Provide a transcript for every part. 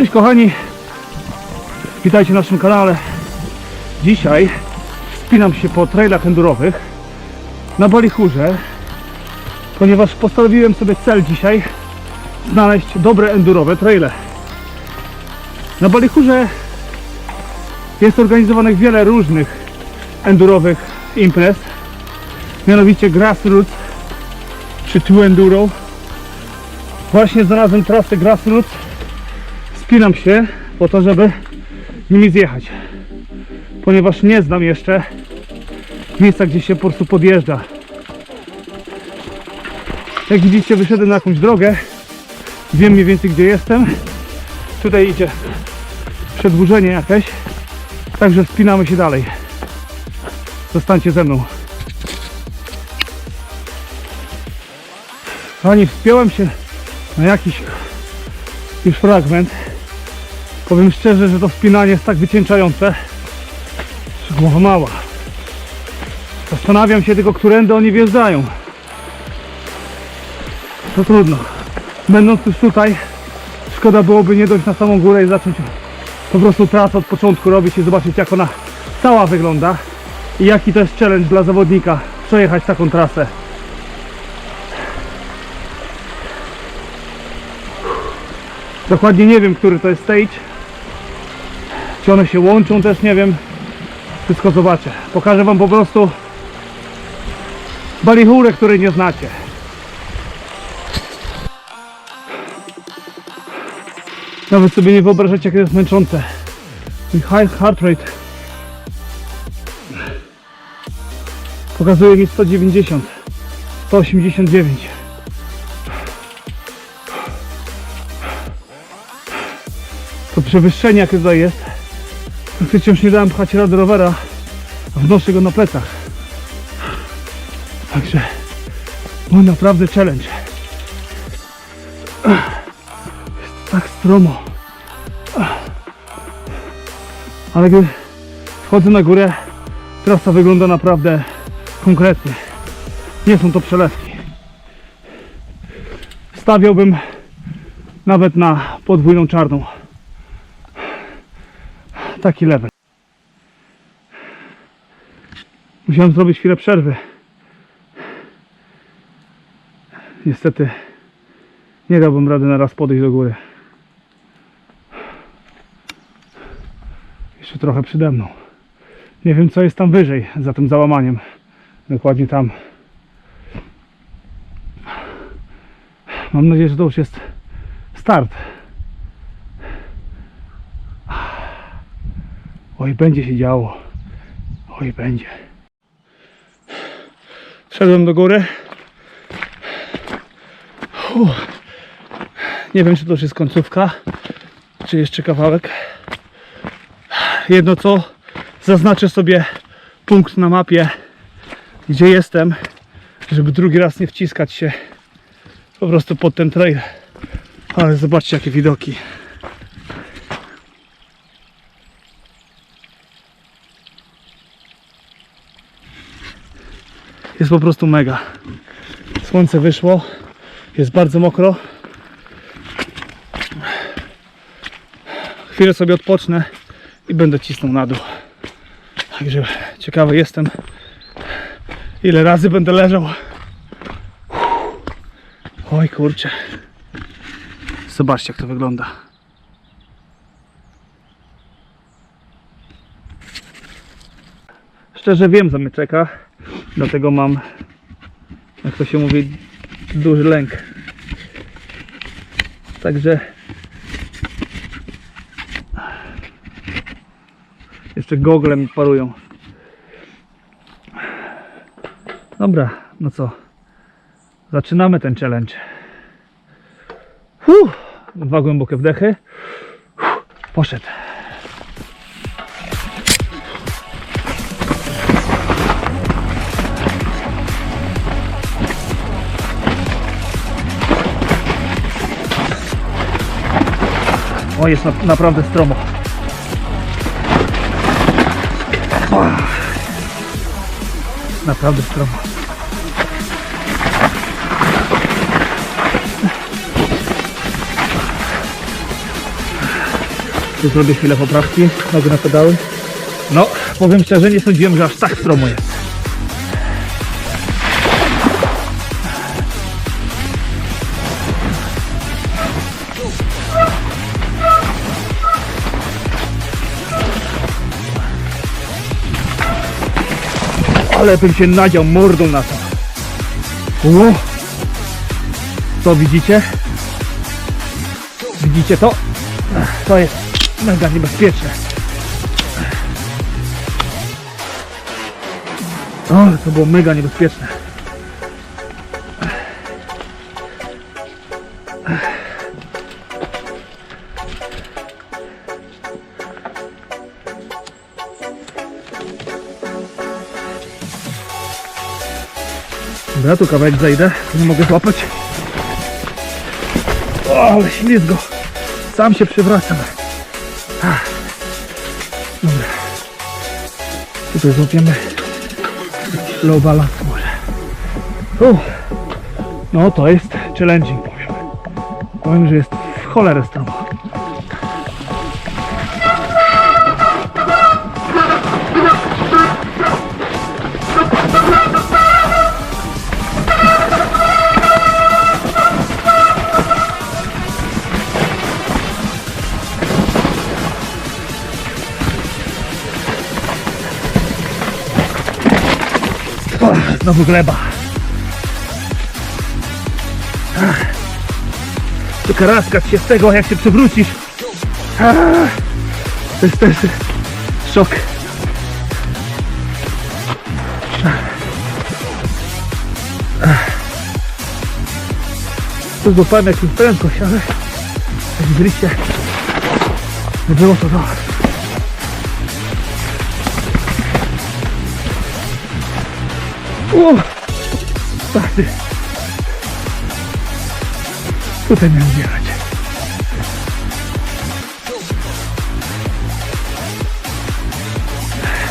Cześć kochani, witajcie na naszym kanale. Dzisiaj wspinam się po trailach endurowych na Balichurze, ponieważ postanowiłem sobie cel dzisiaj znaleźć dobre endurowe traile. Na Balichurze jest organizowanych wiele różnych endurowych imprez, mianowicie Grassroots czy Two Enduro. Właśnie znalazłem trasę Grassroots Spinam się po to, żeby nimi zjechać. Ponieważ nie znam jeszcze miejsca, gdzie się po prostu podjeżdża. Jak widzicie, wyszedłem na jakąś drogę. Wiem mniej więcej, gdzie jestem. Tutaj idzie przedłużenie jakieś. Także wspinamy się dalej. Zostańcie ze mną. Kochani, wspiąłem się na jakiś już fragment. Powiem szczerze, że to wspinanie jest tak wycieńczające, że głowa mała. Zastanawiam się tylko, którędy oni wjeżdżają. To trudno. Będąc już tutaj, szkoda byłoby nie dojść na samą górę i zacząć po prostu trasę od początku robić i zobaczyć jak ona cała wygląda i jaki to jest challenge dla zawodnika przejechać taką trasę. Dokładnie nie wiem, który to jest stage. Czy one się łączą też nie wiem. Wszystko zobaczę. Pokażę Wam po prostu balichurę, której nie znacie. Nawet sobie nie wyobrażacie, jak jest męczące. High heart rate pokazuje mi 190, 189. to przewyższenie jakie tutaj jest to wciąż nie dałem pchać rady rowera a wnoszę go na plecach. Także był naprawdę challenge. Tak stromo. Ale gdy wchodzę na górę trasa wygląda naprawdę konkretnie. Nie są to przelewki. Stawiałbym nawet na podwójną czarną taki level. Musiałem zrobić chwilę przerwy. Niestety nie dałbym rady na raz podejść do góry. Jeszcze trochę przede mną. Nie wiem co jest tam wyżej, za tym załamaniem. Dokładnie tam. Mam nadzieję, że to już jest start. Oj, będzie się działo. Oj, będzie. Wszedłem do góry. Uff. Nie wiem, czy to już jest końcówka, czy jeszcze kawałek. Jedno co, zaznaczę sobie punkt na mapie, gdzie jestem, żeby drugi raz nie wciskać się po prostu pod ten trail. Ale zobaczcie, jakie widoki. Jest po prostu mega. Słońce wyszło, jest bardzo mokro. Chwilę sobie odpocznę i będę cisnął na dół. Także ciekawy jestem, ile razy będę leżał. Oj kurczę. Zobaczcie jak to wygląda. Szczerze wiem, co mnie czeka. Dlatego mam, jak to się mówi, duży lęk. Także jeszcze gogle mi parują. Dobra, no co? Zaczynamy ten challenge. Dwa głębokie wdechy. Poszedł. O, jest na, naprawdę stromo. Naprawdę stromo. Tu zrobię chwilę poprawki, nogę na pedały. No, powiem szczerze, nie sądziłem, że aż tak stromo jest. Ale bym się nadział mordą na to. O! To widzicie? Widzicie to? To jest mega niebezpieczne. O, to było mega niebezpieczne. Dobra, tu kawałek zejdę, nie mogę złapać. O, ale ślizgo. Sam się przewracam. Ach. Dobra. Tutaj złapiemy low balance może. No to jest challenging powiem. Powiem, że jest w cholerę stromo. Znowu gleba. Tylko raskać się z tego, jak się przewrócisz. To jest też szok. Tu złapałem jakąś prędkość, ale jak widzieliście, nie było to dobre. O! Starty. Tutaj miałem wjechać.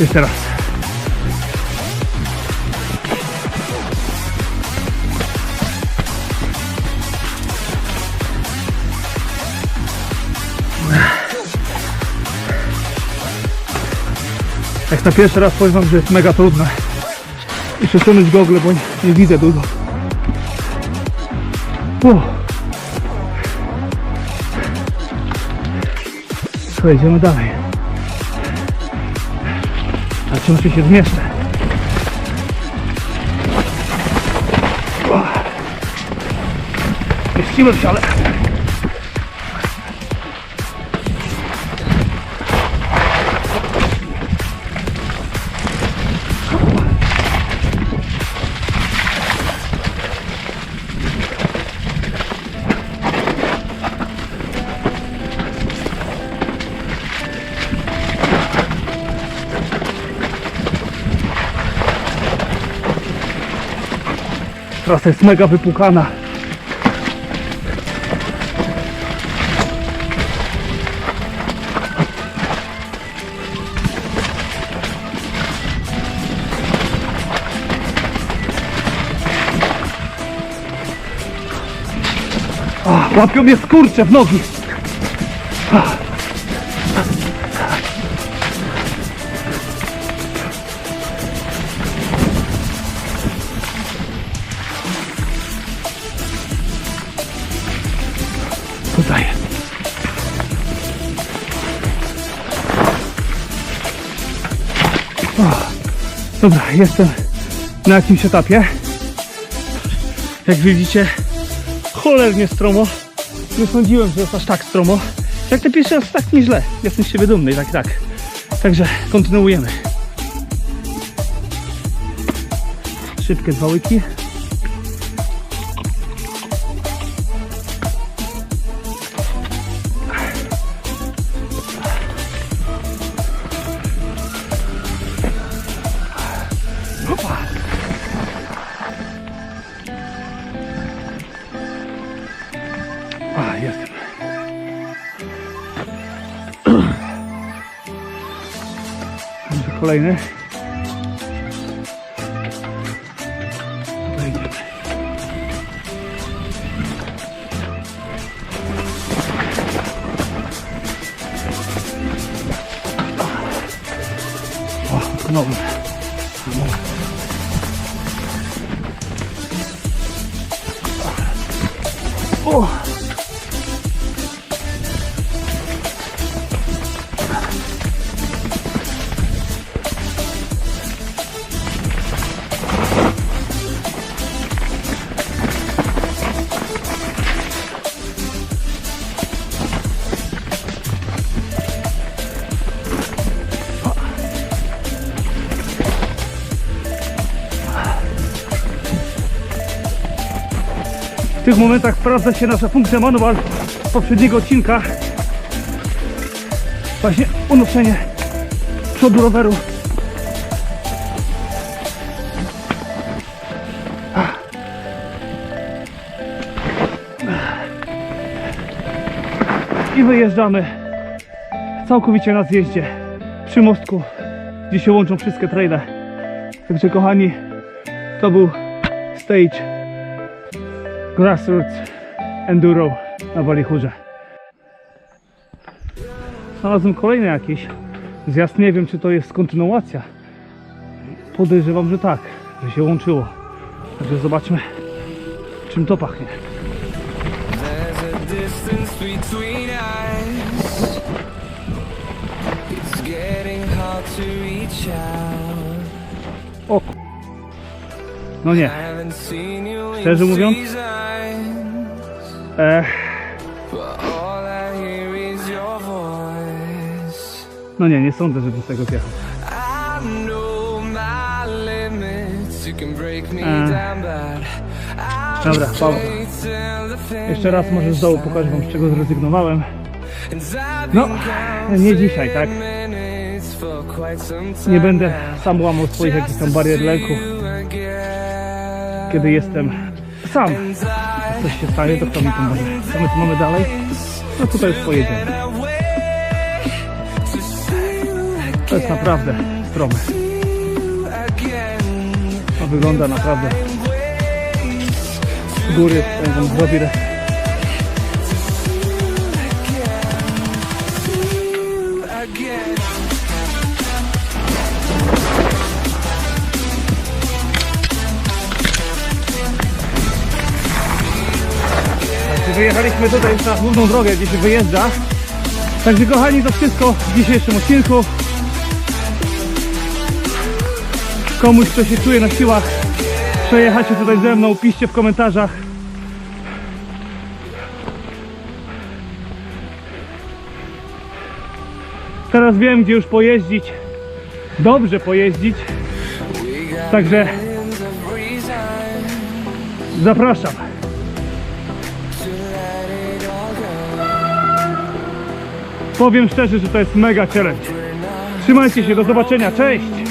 Jeszcze raz. Jak na pierwszy raz powiem że jest mega trudne i przesunąć gogle, bo nie, widzę długo. Uff. Słuchaj, idziemy dalej. Zobaczymy, czy się zmieszczę. Mieściłem się, ale... Trasa jest mega wypukana. Łapią mnie skurcze w nogi. Tutaj. O, dobra, jestem na jakimś etapie. Jak widzicie, cholernie stromo. Nie sądziłem, że jest aż tak stromo. Jak te pierwszy raz tak nieźle. Jestem z siebie dumny, tak, tak. Także kontynuujemy. Szybkie dwa łyki. kolejny. Wejdziemy. O, nowy. Tych momentach sprawdza się nasza funkcja manual z poprzedniego odcinka. Właśnie unoszenie przodu roweru. I wyjeżdżamy całkowicie na zjeździe przy mostku, gdzie się łączą wszystkie traile. Także kochani, to był stage Grassroots Enduro na Walichurze. Znalazłem kolejny jakiś zjazd. Nie wiem, czy to jest kontynuacja. Podejrzewam, że tak, że się łączyło. Także zobaczmy, czym to pachnie. A No nie. Szczerze mówiąc? E, no nie, nie sądzę, żebym z tego zjechał. E. Dobra, the Jeszcze raz może z dołu pokażę wam z czego zrezygnowałem. No, nie dzisiaj, tak? Nie będę sam łamał swoich jakichś tam barier lęku, kiedy jestem sam. Coś się stanie, to kto mi pomoże? Co my tu mamy dalej? No tutaj już pojedziemy. To jest naprawdę strome. To wygląda naprawdę. Góry będą zrobić. Wyjechaliśmy tutaj na główną drogę, gdzie się wyjeżdża. Także kochani, to wszystko w dzisiejszym odcinku. Komuś, kto się czuje na siłach, przejechać się tutaj ze mną, piszcie w komentarzach. Teraz wiem, gdzie już pojeździć. Dobrze pojeździć. Także zapraszam. Powiem szczerze, że to jest mega challenge. Trzymajcie się, do zobaczenia, cześć!